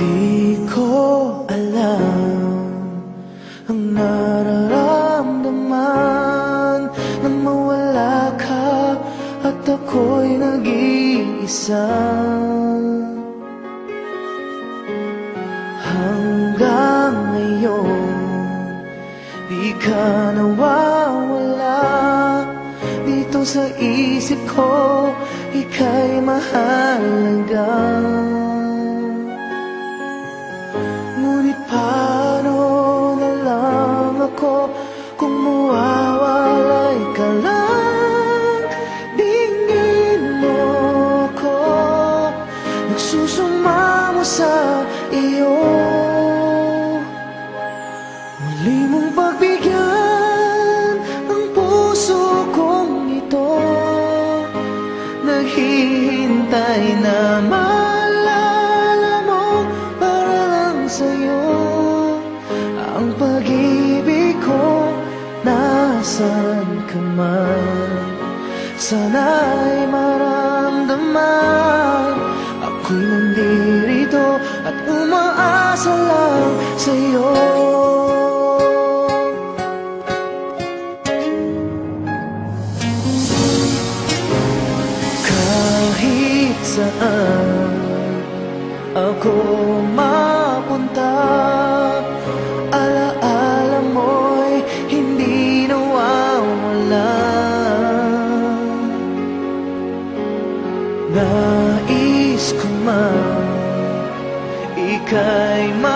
Di ko alam ang nararamdaman Nang mawala ka at ako'y nag-iisa. Hanggang ngayon Di ka nawawala. Dito sa isip ko Ika'y mahalaga Ngunit paano na lang ako Kung mawawalay ka lang? Dingin mo ko Nagsusumamo sa iyo. Muli mong pagbigyan Ang puso kong ito. Naghihintay na Ang pag-ibig ko Nasaan ka man? Sana'y maramdaman. Ako'y nandirito At umaasa lang sa'yo. Kahit saan ako mapunta Nais ko man